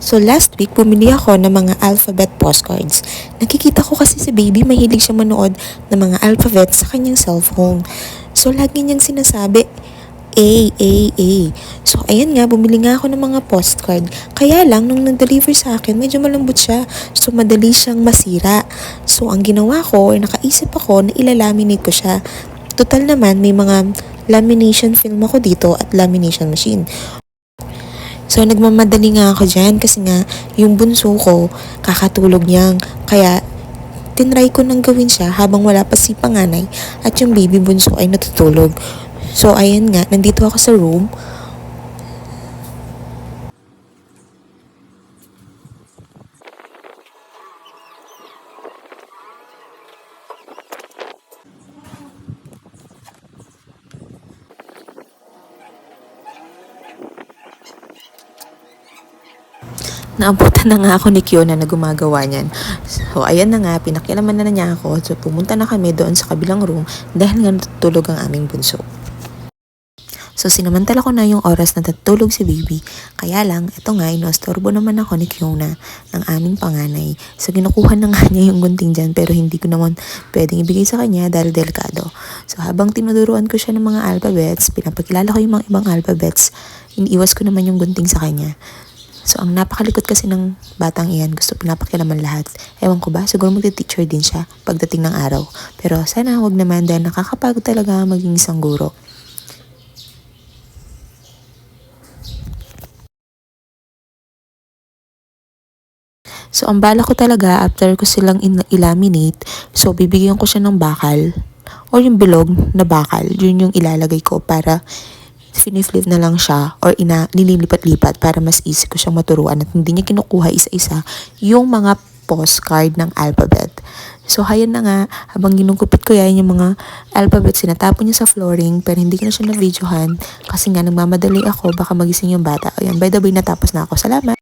So last week, bumili ako ng mga alphabet postcards. Nakikita ko kasi si baby mahilig siya manood ng mga alphabet sa kanyang cellphone. So lagi niyang sinasabi, A, A, A. So ayan nga, bumili nga ako ng mga postcard. Kaya lang, nung nag-deliver sa akin, medyo malambot siya. So madali siyang masira. So ang ginawa ko, ay nakaisip ako na ilalaminate ko siya. Total naman, may mga lamination film ako dito at lamination machine. So, nagmamadali nga ako dyan kasi nga, yung bunso ko, kakatulog niyang. Kaya, tinry ko nang gawin siya habang wala pa si panganay at yung baby bunso ay natutulog. So, ayan nga, nandito ako sa room. Naabutan na nga ako ni Kiona na gumagawa niyan. So, ayan na nga, pinakialaman na, na niya ako. So, pumunta na kami doon sa kabilang room dahil nga natutulog ang aming bunso. So, sinamantala ko na yung oras na natutulog si baby. Kaya lang, ito nga, inostorbo naman ako ni Kiona ng aming panganay. So, kinukuha na nga niya yung gunting dyan pero hindi ko naman pwedeng ibigay sa kanya dahil delikado. So, habang tinuduruan ko siya ng mga alphabets, pinapakilala ko yung mga ibang alphabets, iniiwas ko naman yung gunting sa kanya. So, ang napakalikot kasi ng batang iyan, gusto pinapakilaman lahat. Ewan ko ba, siguro magte-teacher din siya pagdating ng araw. Pero sana wag naman dahil nakakapagod talaga maging isang guro. So, ang bala ko talaga, after ko silang in- ilaminate, so, bibigyan ko siya ng bakal or yung bilog na bakal. Yun yung ilalagay ko para finiflip na lang siya or ina, nililipat-lipat para mas easy ko siyang maturuan at hindi niya kinukuha isa-isa yung mga postcard ng alphabet. So, hayan na nga, habang ginugupit ko yan yung mga alphabet, sinatapon niya sa flooring, pero hindi ko na siya na-videohan kasi nga nagmamadali ako, baka magising yung bata. Ayan, by the way, natapos na ako. Salamat!